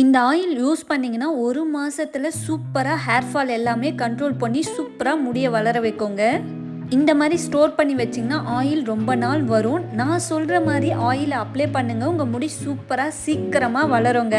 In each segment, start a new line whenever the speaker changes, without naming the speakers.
இந்த oil use பண்ணிங்கன்னா ஒரு மாதத்தில் சூப்பராக ஹேர் ஃபால் எல்லாமே கண்ட்ரோல் பண்ணி சூப்பராக முடியை வளர வைக்கோங்க. இந்த மாதிரி ஸ்டோர் பண்ணி வச்சிங்கன்னா ஆயில் ரொம்ப நாள் வரும். நான் சொல்கிற மாதிரி ஆயிலை அப்ளை பண்ணுங்கள் உங்கள் முடி சூப்பராக சீக்கிரமாக வளருங்க.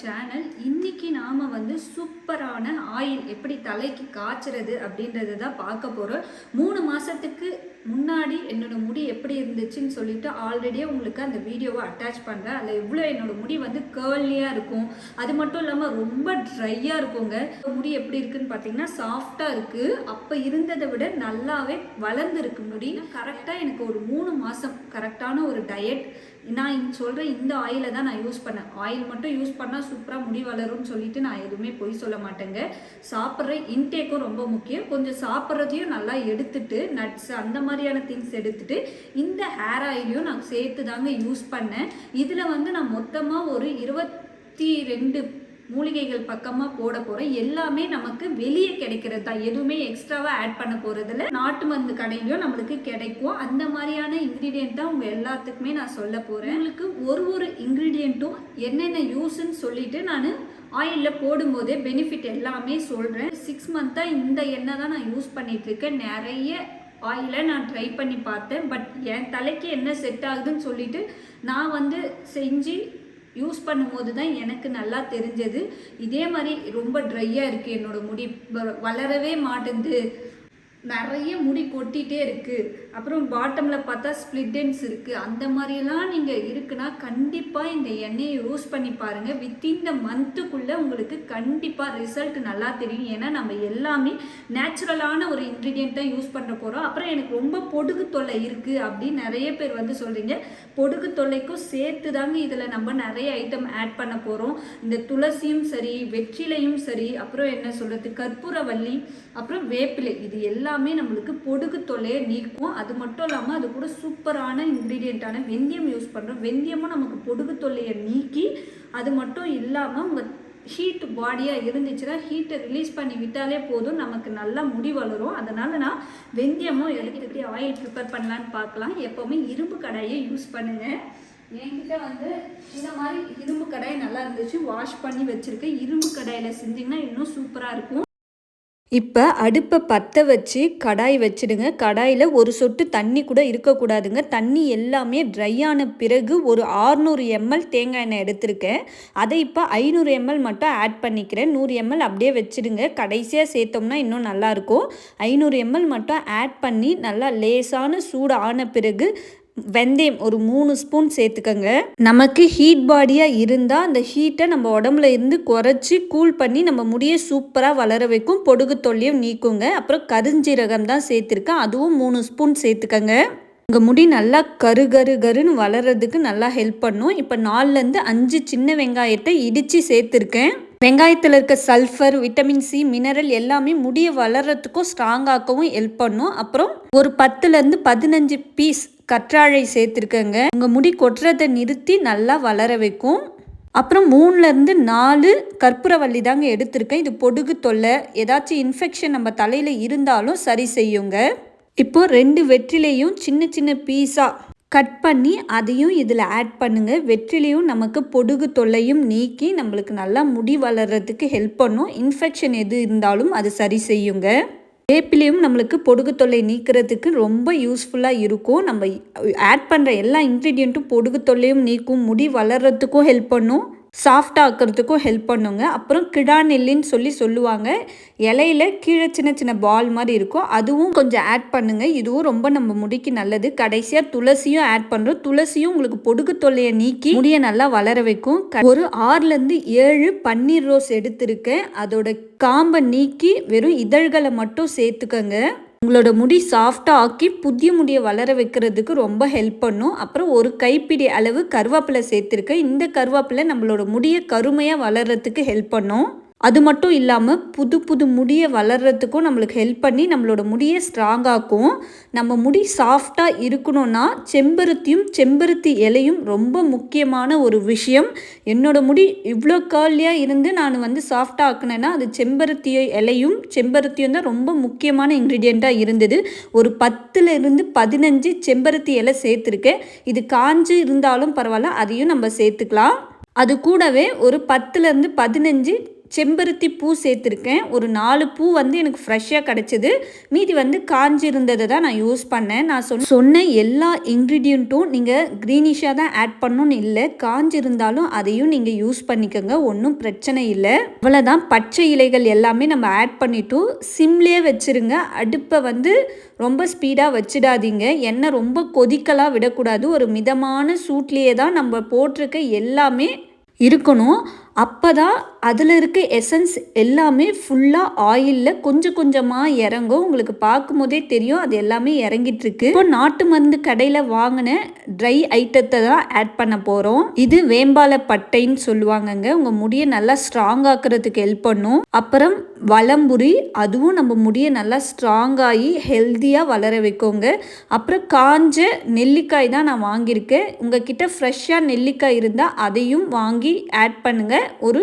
சேனல் இன்னைக்கு நாம் வந்து சூப்பரான ஆயில் எப்படி தலைக்கு காய்ச்சறது அப்படின்றது தான் பார்க்க போகிறோம் மூணு மாதத்துக்கு முன்னாடி என்னோட முடி எப்படி இருந்துச்சுன்னு சொல்லிட்டு ஆல்ரெடியே உங்களுக்கு அந்த வீடியோவை அட்டாச் பண்ணுறேன் அதில் எவ்வளோ என்னோட முடி வந்து கேர்லியாக இருக்கும். அது மட்டும் இல்லாமல் ரொம்ப ட்ரையாக இருக்குங்க. முடி எப்படி இருக்குன்னு பார்த்தீங்கன்னா சாஃப்டாக இருக்குது அப்போ இருந்ததை விட நல்லாவே வளர்ந்துருக்கு முடி. கரெக்டாக எனக்கு ஒரு மூணு மாதம் கரெக்டான ஒரு டயட் நான் சொல்கிற இந்த ஆயிலை தான் நான் யூஸ் பண்ணேன். ஆயில் மட்டும் யூஸ் பண்ணால் சூப்பராக முடி வளரும்னு சொல்லிட்டு நான் எதுவுமே பொய் சொல்ல மாட்டேங்க. சாப்பிட்ற இன்டேக்கும் ரொம்ப முக்கியம். கொஞ்சம் சாப்பிட்றதையும் நல்லா எடுத்துட்டு நட்ஸ் அந்த மாதிரியான திங்ஸ் எடுத்துட்டு இந்த ஹேர் ஆயிலையும் நான் சேர்த்து தாங்க யூஸ் பண்ணேன். இதில் வந்து நான் மொத்தமாக ஒரு இருபத்தி ரெண்டு மூலிகைகள் பக்கமாக போட போகிறோம் எல்லாமே நமக்கு வெளியே கிடைக்கிறது தான். எதுவுமே எக்ஸ்ட்ராவாக ஆட் பண்ண போகிறதில்ல நாட்டு மருந்து கடையிலையும் நம்மளுக்கு கிடைக்கும். அந்த மாதிரியான இன்க்ரீடியன்ட் தான் உங்கள் எல்லாத்துக்குமே நான் சொல்ல போகிறேன் உங்களுக்கு ஒரு ஒரு இன்க்ரீடியண்ட்டும் என்னென்ன யூஸ்ன்னு சொல்லிட்டு நான் ஆயிலில் போடும்போதே பெனிஃபிட் எல்லாமே சொல்கிறேன் சிக்ஸ் மந்த்தாக இந்த எண்ணெய் தான் நான் யூஸ் பண்ணிகிட்ருக்கேன் நிறைய ஆயிலை நான் ட்ரை பண்ணி பார்த்தேன். பட் என் தலைக்கு என்ன செட் ஆகுதுன்னு சொல்லிட்டு நான் வந்து செஞ்சு யூஸ் பண்ணும்போது தான் எனக்கு நல்லா தெரிஞ்சது. இதே மாதிரி ரொம்ப ட்ரையாக இருக்குது என்னோடய முடி. வளரவே மாட்டேங்குது நிறைய முடி கொட்டிகிட்டே இருக்குது அப்புறம் பாட்டமில் பார்த்தா ஸ்ப்ளிட்டென்ஸ் இருக்குது அந்த மாதிரிலாம் நீங்கள் இருக்குன்னா கண்டிப்பாக இந்த எண்ணெயை யூஸ் பண்ணி பாருங்கள் வித்தின் த மந்த்துக்குள்ளே உங்களுக்கு கண்டிப்பாக ரிசல்ட் நல்லா தெரியும். ஏன்னா நம்ம எல்லாமே நேச்சுரலான ஒரு இன்க்ரீடியன்ட் தான் யூஸ் பண்ண போகிறோம் அப்புறம் எனக்கு ரொம்ப பொடுகு தொல்லை இருக்குது அப்படின்னு நிறைய பேர் வந்து சொல்கிறீங்க பொடுகு தொல்லைக்கும் சேர்த்து தாங்க இதில் நம்ம நிறைய ஐட்டம் ஆட் பண்ண போகிறோம் இந்த துளசியும் சரி வெற்றிலையும் சரி அப்புறம் என்ன சொல்கிறது கற்பூரவல்லி அப்புறம் வேப்பிலை. இது எல்லா எல்லாமே நம்மளுக்கு பொடுகு தொல்லையை நீக்கும். அது மட்டும் இல்லாமல் அது கூட சூப்பரான இன்க்ரீடியண்ட்டான வெந்தயம் யூஸ் பண்ணுறோம் வெந்தயமும் நமக்கு பொடுகு தொல்லையை நீக்கி அது மட்டும் இல்லாமல் உங்கள் ஹீட் பாடியாக இருந்துச்சுன்னா ஹீட்டை ரிலீஸ் பண்ணி விட்டாலே போதும். நமக்கு நல்லா முடி வளரும். அதனால் நான் வெந்தயமும் எடுத்துக்கிட்டு ஆயில் ப்ரிப்பேர் பண்ணலான்னு பார்க்கலாம். எப்போவுமே இரும்பு கடாயை யூஸ் பண்ணுங்கள் என்கிட்ட வந்து இந்த மாதிரி இரும்பு கடாய் நல்லா இருந்துச்சு. வாஷ் பண்ணி வச்சுருக்கேன். இரும்பு கடாயில் செஞ்சிங்கன்னா இன்னும் சூப்பராக இருக்கும். இப்போ அடுப்பை பற்ற வச்சு கடாய் வச்சுடுங்க. கடாயில் ஒரு சொட்டு தண்ணி கூட இருக்கக்கூடாதுங்க. தண்ணி எல்லாமே ட்ரை ஆன பிறகு ஒரு ஆறுநூறு எம்எல் தேங்காய் எண்ணெய் எடுத்திருக்கேன். அதை இப்போ ஐநூறு எம்எல் மட்டும் ஆட் பண்ணிக்கிறேன். நூறு எம்எல் அப்படியே வச்சுடுங்க. கடைசியாக சேர்த்தோம்னா இன்னும் நல்லாயிருக்கும் ஐநூறு எம்எல் மட்டும் ஆட் பண்ணி நல்லா லேசான சூடு ஆன பிறகு வெந்தயம் ஒரு மூணு ஸ்பூன் சேர்த்துக்கங்க. நமக்கு ஹீட் பாடியாக இருந்தால் அந்த ஹீட்டை நம்ம உடம்புல இருந்து குறைச்சி கூல் பண்ணி நம்ம முடியை சூப்பராக வளர வைக்கும். பொடுகு தொல்லையும் நீக்குங்க. அப்புறம் கருஞ்சீரகம் தான் சேர்த்துருக்கேன். அதுவும் மூணு ஸ்பூன் சேர்த்துக்கங்க. உங்கள் முடி நல்லா கரு கரு கருன்னு வளர்கிறதுக்கு நல்லா ஹெல்ப் பண்ணும். இப்போ நாலுலேருந்து அஞ்சு சின்ன வெங்காயத்தை இடித்து சேர்த்துருக்கேன். வெங்காயத்தில் இருக்க சல்ஃபர் விட்டமின் சி மினரல் எல்லாமே முடியை வளர்கிறதுக்கும் ஸ்ட்ராங்காகவும் ஹெல்ப் பண்ணும். அப்புறம் ஒரு பத்துலேருந்து பதினஞ்சு பீஸ் கற்றாழை சேர்த்துருக்கேங்க. உங்கள் முடி கொட்டுறதை நிறுத்தி நல்லா வளர வைக்கும். அப்புறம் மூணுலேருந்து நாலு கற்பூரவள்ளி தாங்க எடுத்திருக்கேன். இது பொடுகு தொல்லை ஏதாச்சும் இன்ஃபெக்ஷன் நம்ம தலையில் இருந்தாலும் சரி செய்யுங்க. இப்போது ரெண்டு வெற்றிலையும் சின்ன சின்ன பீஸாக கட் பண்ணி அதையும் இதில் ஆட் பண்ணுங்கள் வெற்றிலையும் நமக்கு பொடுகு தொல்லையும் நீக்கி நம்மளுக்கு நல்லா முடி வளர்கிறதுக்கு ஹெல்ப் பண்ணும். இன்ஃபெக்ஷன் எது இருந்தாலும் அது சரி செய்யுங்க. வேப்பிலையும் நம்மளுக்கு பொடுகு தொல்லை நீக்கிறதுக்கு ரொம்ப யூஸ்ஃபுல்லாக இருக்கும். நம்ம ஆட் பண்ணுற எல்லா இன்க்ரீடியண்ட்டும் பொடுகு தொல்லையும் நீக்கும் முடி வளர்கிறதுக்கும் ஹெல்ப் பண்ணும். சாஃப்டாக ஆக்கிறதுக்கும் ஹெல்ப் பண்ணுங்க. அப்புறம் கிடா நெல்லின்னு சொல்லி சொல்லுவாங்க. இலையில கீழே சின்ன சின்ன பால் மாதிரி இருக்கும். அதுவும் கொஞ்சம் ஆட் பண்ணுங்க. இதுவும் ரொம்ப நம்ம முடிக்கு நல்லது. கடைசியாக துளசியும் ஆட் பண்ணுறோம் துளசியும் உங்களுக்கு பொடுகு தொல்லையை நீக்கி முடியை நல்லா வளர வைக்கும். ஒரு ஆறுலேருந்து ஏழு பன்னீர் ரோஸ் எடுத்திருக்கேன். அதோட காம்பை நீக்கி வெறும் இதழ்களை மட்டும் சேர்த்துக்கங்க. உங்களோட முடி சாஃப்டாக ஆக்கி புதிய முடியை வளர வைக்கிறதுக்கு ரொம்ப ஹெல்ப் பண்ணும். அப்புறம் ஒரு கைப்பிடி அளவு கருவேப்பிலை சேர்த்துருக்கேன். இந்த கருவேப்பிலை நம்மளோட முடியை கருமையாக வளர்கிறதுக்கு ஹெல்ப் பண்ணும். அது மட்டும் இல்லாமல் புது புது முடியை வளர்கிறதுக்கும் நம்மளுக்கு ஹெல்ப் பண்ணி நம்மளோட முடியை ஸ்ட்ராங்காக்கும் நம்ம முடி சாஃப்டாக இருக்கணும்னா செம்பருத்தியும் செம்பருத்தி இலையும் ரொம்ப முக்கியமான ஒரு விஷயம். என்னோட முடி இவ்வளோ கேர்லியாக இருந்து நான் வந்து சாஃப்டாக ஆக்கினேன்னா அது செம்பருத்தி இலையும் செம்பருத்தியும் தான் ரொம்ப முக்கியமான இன்க்ரீடியண்ட்டாக இருந்தது. ஒரு பத்துலேருந்து பதினஞ்சு செம்பருத்தி இலை சேர்த்துருக்கேன். இது காஞ்சு இருந்தாலும் பரவாயில்ல அதையும் நம்ம சேர்த்துக்கலாம். அது கூடவே ஒரு பத்துலேருந்து பதினஞ்சு செம்பருத்தி பூ சேர்த்துருக்கேன். ஒரு நாலு பூ வந்து எனக்கு ஃப்ரெஷ்ஷாக கிடச்சிது. மீதி வந்து காஞ்சிருந்ததை தான் நான் யூஸ் பண்ணேன். நான் சொன்ன சொன்ன எல்லா இன்க்ரீடியண்ட்டும் நீங்கள் க்ரீனிஷாக தான் ஆட் பண்ணணும்னு இல்லை. காஞ்சிருந்தாலும் அதையும் நீங்கள் யூஸ் பண்ணிக்கோங்க. ஒன்றும் பிரச்சனை இல்லை. அவ்வளோதான் பச்சை இலைகள் எல்லாமே நம்ம ஆட் பண்ணிவிட்டு சிம்லேயே வச்சுருங்க. அடுப்பை வந்து ரொம்ப ஸ்பீடாக வச்சிடாதீங்க. எண்ணெய் ரொம்ப கொதிக்கலாம் விடக்கூடாது. ஒரு மிதமான சூட்லேயே தான் நம்ம போட்டிருக்க எல்லாமே இருக்கணும். அப்போ தான் அதில் இருக்க எசன்ஸ் எல்லாமே ஃபுல்லாக ஆயிலில் கொஞ்சம் கொஞ்சமாக இறங்கும். உங்களுக்கு பார்க்கும்போதே தெரியும் அது எல்லாமே இறங்கிட்டுருக்கு. இப்போ நாட்டு மருந்து கடையில் வாங்கின ட்ரை ஐட்டத்தை தான் ஆட் பண்ண போகிறோம் இது வேம்பால பட்டைன்னு சொல்லுவாங்கங்க. உங்கள் முடியை நல்லா ஸ்ட்ராங் ஆக்கிறதுக்கு ஹெல்ப் பண்ணும். அப்புறம் வளம்புரி அதுவும் நம்ம முடியை நல்லா ஸ்ட்ராங் ஆகி ஹெல்த்தியாக வளர வைக்கோங்க. அப்புறம் காஞ்ச நெல்லிக்காய் தான் நான் வாங்கியிருக்கேன். உங்ககிட்ட ஃப்ரெஷ்ஷாக நெல்லிக்காய் இருந்தால் அதையும் வாங்கி ஆட் பண்ணுங்கள் ஒரு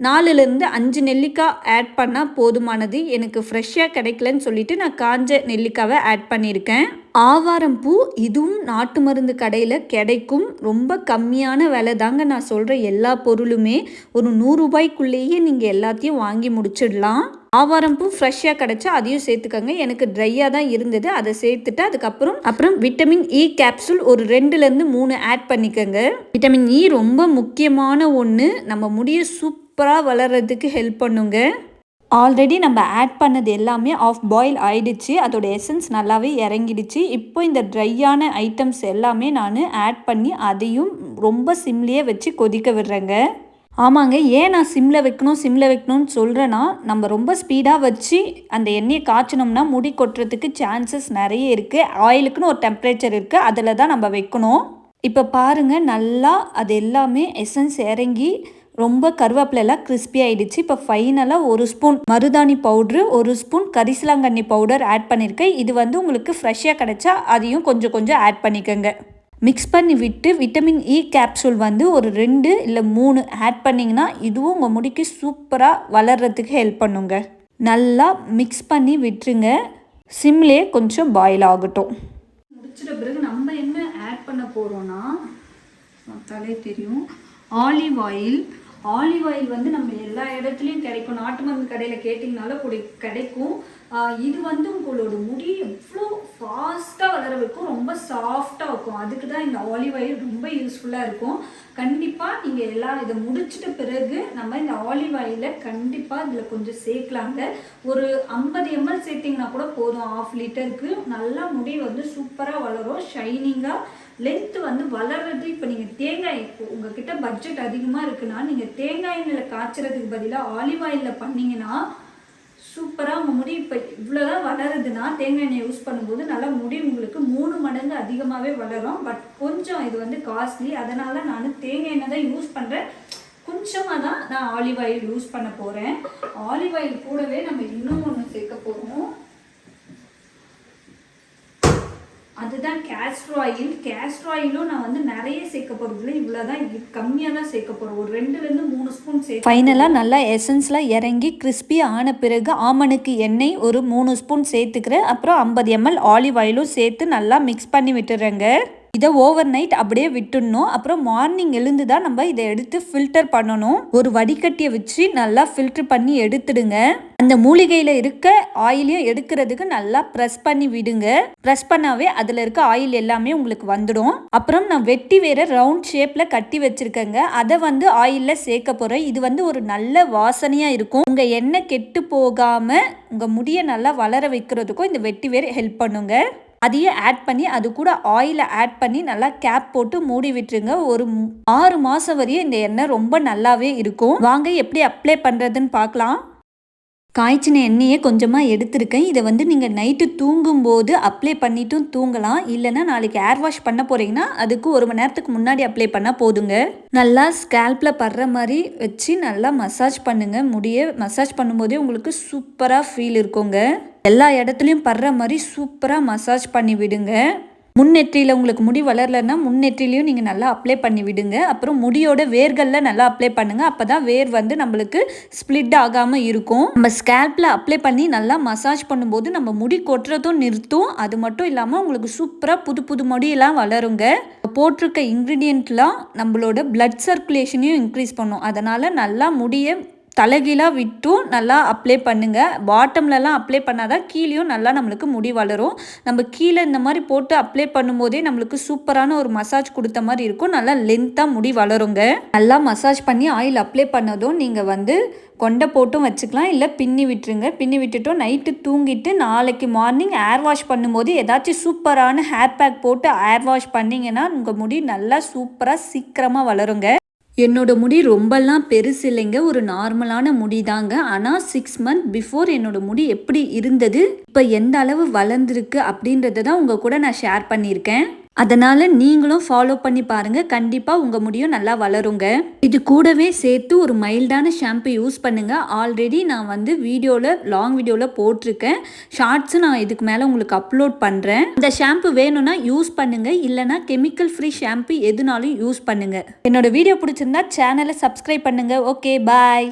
நாலுலேருந்து அஞ்சு நெல்லிக்காய் ஆட் பண்ணால் போதுமானது. எனக்கு ஃப்ரெஷ்ஷாக கிடைக்கலன்னு சொல்லிட்டு நான் காஞ்ச நெல்லிக்காவை ஆட் பண்ணியிருக்கேன். ஆவாரம் பூ இதுவும் நாட்டு மருந்து கடையில் கிடைக்கும். ரொம்ப கம்மியான விலை தாங்க நான் சொல்கிற எல்லா பொருளுமே. ஒரு நூறுரூபாய்க்குள்ளேயே நீங்கள் எல்லாத்தையும் வாங்கி முடிச்சிடலாம். ஆவாரம் பூ ஃப்ரெஷ்ஷாக கிடச்சா அதையும் சேர்த்துக்கோங்க. எனக்கு ட்ரையாக தான் இருந்தது. அதை சேர்த்துட்டு அதுக்கப்புறம் அப்புறம் விட்டமின் இ கேப்சூல் ஒரு ரெண்டுலேருந்து மூணு ஆட் பண்ணிக்கோங்க. விட்டமின் இ e ரொம்ப முக்கியமான ஒன்று நம்ம முடிய சூப்பராக வளர்கிறதுக்கு ஹெல்ப் பண்ணுங்க. ஆல்ரெடி நம்ம ஆட் பண்ணது எல்லாமே ஆஃப் பாயில் ஆயிடுச்சு. அதோட எசன்ஸ் நல்லாவே இறங்கிடுச்சு. இப்போ இந்த ட்ரையான ஐட்டம்ஸ் எல்லாமே நான் ஆட் பண்ணி அதையும் ரொம்ப சிம்லேயே வச்சு கொதிக்க விடுறேங்க. ஆமாங்க ஏன் நான் சிம்மில் வைக்கணும் சிம்மில் வைக்கணும்னு சொல்கிறேன்னா நம்ம ரொம்ப ஸ்பீடாக வச்சு அந்த எண்ணெயை காய்ச்சினோம்னா முடி கொட்டுறதுக்கு சான்சஸ் நிறைய இருக்குது ஆயிலுக்குன்னு ஒரு டெம்பரேச்சர் இருக்குது அதில் தான் நம்ம வைக்கணும். இப்போ பாருங்கள் நல்லா அது எல்லாமே எசன்ஸ் இறங்கி ரொம்ப கருவேப்பிலெல்லாம் கிறிஸ்பி ஆயிடுச்சு. இப்போ ஃபைனலாக ஒரு ஸ்பூன் மருதாணி பவுட்ரு ஒரு ஸ்பூன் கரிசலாங்கண்ணி பவுடர் ஆட் பண்ணியிருக்கேன் இது வந்து உங்களுக்கு ஃப்ரெஷ்ஷாக கிடைச்சா அதையும் கொஞ்சம் கொஞ்சம் ஆட் பண்ணிக்கோங்க. மிக்ஸ் பண்ணி விட்டு விட்டமின் இ கேப்சூல் வந்து ஒரு ரெண்டு இல்லை மூணு ஆட் பண்ணிங்கன்னா இதுவும் உங்கள் முடிக்கு சூப்பராக வளர்கிறதுக்கு ஹெல்ப் பண்ணுங்க. நல்லா மிக்ஸ் பண்ணி விட்டுருங்க. சிம்லேயே கொஞ்சம் பாயில் ஆகட்டும். முடிச்சிட்ட பிறகு நம்ம என்ன ஆட் பண்ண போகிறோன்னா தலையே தெரியும். ஆலிவ் ஆயில் ஆலிவ் ஆயில் வந்து நம்ம எல்லா இடத்துலையும் கிடைக்கும். நாட்டு மருந்து கடையில் கேட்டிங்கனாலும் கூட கிடைக்கும். இது வந்து உங்களோட முடி எவ்வளோ ஃபாஸ்ட்டாக வளர வைக்கும். ரொம்ப சாஃப்டாக இருக்கும் அதுக்கு தான் இந்த ஆலிவ் ஆயில் ரொம்ப யூஸ்ஃபுல்லாக இருக்கும். கண்டிப்பாக நீங்கள் எல்லாம் இதை முடிச்சிட்ட பிறகு நம்ம இந்த ஆலிவ் ஆயிலை கண்டிப்பாக இதில் கொஞ்சம் சேர்க்கலாங்க. ஒரு ஐம்பது எம்எல் சேர்த்திங்கன்னா கூட போதும். ஆஃப் லிட்டருக்கு நல்லா முடி வந்து சூப்பராக வளரும். ஷைனிங்காக லென்த்து வந்து வளர்றது இப்போ நீங்கள் தேங்காய் இப்போ உங்ககிட்ட பட்ஜெட் அதிகமாக இருக்குன்னா நீங்கள் தேங்காய் எண்ணெயில் காய்ச்சறதுக்கு பதிலாக ஆலிவ் ஆயிலில் பண்ணிங்கன்னா சூப்பராக உங்கள் முடி இப்போ இவ்வளோதான் வளருதுன்னா தேங்காய் எண்ணெய் யூஸ் பண்ணும்போது நல்லா முடி உங்களுக்கு மூணு மடங்கு அதிகமாகவே வளரும். பட் கொஞ்சம் இது வந்து காஸ்ட்லி அதனால் நான் தேங்காய் எண்ணெய் தான் யூஸ் பண்ணுறேன் கொஞ்சமாக தான் நான் ஆலிவ் ஆயில் யூஸ் பண்ண போகிறேன் ஆலிவ் ஆயில் கூடவே நம்ம இன்னும் ஒன்று சேர்க்க போகிறோம் அதுதான் கேஸ்ட்ரோ ஆயில் கேஸ்ட்ரோ ஆயிலும் நான் வந்து நிறைய சேர்க்க போகிறதுல இவ்வளோ தான் கம்மியாக தான் சேர்க்க போகிறோம் ஒரு ரெண்டுலேருந்து மூணு ஸ்பூன் சேர்த்து ஃபைனலாக நல்லா எசன்ஸ்லாம் இறங்கி கிறிஸ்பி ஆன பிறகு ஆமணுக்கு எண்ணெய் ஒரு மூணு ஸ்பூன் சேர்த்துக்கிறேன். அப்புறம் ஐம்பது எம்எல் ஆலிவ் ஆயிலும் சேர்த்து நல்லா மிக்ஸ் பண்ணி விட்டுறேங்க இதை ஓவர் நைட் அப்படியே விட்டுடணும். அப்புறம் மார்னிங் எழுந்து தான் நம்ம இதை எடுத்து ஃபில்டர் பண்ணணும். ஒரு வடிகட்டியை வச்சு நல்லா ஃபில்டர் பண்ணி எடுத்துடுங்க. அந்த மூலிகையில் இருக்க ஆயிலையும் எடுக்கிறதுக்கு நல்லா ப்ரெஸ் பண்ணி விடுங்க. ப்ரெஸ் பண்ணாவே அதில் இருக்க ஆயில் எல்லாமே உங்களுக்கு வந்துடும். அப்புறம் நான் வெட்டி வேற ரவுண்ட் ஷேப்பில் கட்டி வச்சுருக்கேங்க. அதை வந்து ஆயிலில் சேர்க்க போகிறேன் இது வந்து ஒரு நல்ல வாசனையாக இருக்கும். உங்கள் எண்ணெய் கெட்டு போகாமல் உங்கள் முடியை நல்லா வளர வைக்கிறதுக்கும் இந்த வெட்டி வேர் ஹெல்ப் பண்ணுங்க. அதையும் ஆட் பண்ணி அது கூட ஆயிலை ஆட் பண்ணி நல்லா கேப் போட்டு மூடி விட்டுருங்க. ஒரு ஆறு மாதம் வரையும் இந்த எண்ணெய் ரொம்ப நல்லாவே இருக்கும். வாங்க எப்படி அப்ளை பண்ணுறதுன்னு பார்க்கலாம். காய்ச்சின எண்ணெயை கொஞ்சமாக எடுத்திருக்கேன். இதை வந்து நீங்கள் நைட்டு தூங்கும்போது அப்ளை பண்ணிட்டும் தூங்கலாம். இல்லைன்னா நாளைக்கு ஏர் வாஷ் பண்ண போகிறீங்கன்னா அதுக்கு ஒரு மணி நேரத்துக்கு முன்னாடி அப்ளை பண்ணால் போதுங்க. நல்லா ஸ்கேல்பில் படுற மாதிரி வச்சு நல்லா மசாஜ் பண்ணுங்கள் முடிய மசாஜ் பண்ணும்போதே உங்களுக்கு சூப்பராக ஃபீல் இருக்குங்க. எல்லா இடத்துலையும் படுற மாதிரி சூப்பராக மசாஜ் பண்ணி விடுங்க. முன்னெற்றியில் உங்களுக்கு முடி வளரலன்னா முன்னெற்றிலையும் நீங்கள் நல்லா அப்ளை பண்ணி விடுங்க. அப்புறம் முடியோட வேர்களில் நல்லா அப்ளை பண்ணுங்கள் அப்போ தான் வேர் வந்து நம்மளுக்கு ஸ்ப்ளிட் ஆகாமல் இருக்கும். நம்ம ஸ்கேல்பில் அப்ளை பண்ணி நல்லா மசாஜ் பண்ணும்போது நம்ம முடி கொட்டுறதும் நிறுத்தும். அது மட்டும் இல்லாமல் உங்களுக்கு சூப்பராக புது புது முடியெல்லாம் வளருங்க. போட்டிருக்க இன்க்ரீடியண்ட்லாம் நம்மளோட பிளட் சர்க்குலேஷனையும் இன்க்ரீஸ் பண்ணும். அதனால் நல்லா முடிய தலைகீழாக விட்டும் நல்லா அப்ளை பண்ணுங்கள் பாட்டம்லலாம் அப்ளை பண்ணால் தான் கீழேயும் நல்லா நம்மளுக்கு முடி வளரும். நம்ம கீழே இந்த மாதிரி போட்டு அப்ளை பண்ணும்போதே நம்மளுக்கு சூப்பரான ஒரு மசாஜ் கொடுத்த மாதிரி இருக்கும். நல்லா லென்த்தாக முடி வளருங்க. நல்லா மசாஜ் பண்ணி ஆயில் அப்ளை பண்ணதும் நீங்கள் வந்து கொண்டை போட்டும் வச்சுக்கலாம். இல்லை பின்னி விட்டுருங்க. பின்னி விட்டுட்டும் நைட்டு தூங்கிட்டு நாளைக்கு மார்னிங் ஏர் வாஷ் பண்ணும்போது ஏதாச்சும் சூப்பரான ஹேர் பேக் போட்டு ஏர் வாஷ் பண்ணிங்கன்னா உங்கள் முடி நல்லா சூப்பராக சீக்கிரமாக வளருங்க. என்னோட முடி ரொம்பலாம் பெருசு இல்லைங்க. ஒரு நார்மலான முடி தாங்க ஆனால் சிக்ஸ் மந்த் பிஃபோர் என்னோட முடி எப்படி இருந்தது இப்போ எந்த அளவு வளர்ந்துருக்கு அப்படின்றத தான் உங்கள் கூட நான் ஷேர் பண்ணியிருக்கேன். அதனால் நீங்களும் ஃபாலோ பண்ணி பாருங்கள் கண்டிப்பாக உங்கள் முடியும் நல்லா வளருங்க. இது கூடவே சேர்த்து ஒரு மைல்டான ஷாம்பு யூஸ் பண்ணுங்கள் ஆல்ரெடி நான் வந்து வீடியோவில் லாங் வீடியோவில் போட்டிருக்கேன். ஷார்ட்ஸும் நான் இதுக்கு மேலே உங்களுக்கு அப்லோட் பண்ணுறேன் இந்த ஷாம்பு வேணும்னா யூஸ் பண்ணுங்கள் இல்லைனா கெமிக்கல் ஃப்ரீ ஷாம்பு எதுனாலும் யூஸ் பண்ணுங்கள் என்னோட வீடியோ பிடிச்சிருந்தா சேனலை சப்ஸ்கிரைப் பண்ணுங்கள் ஓகே பாய்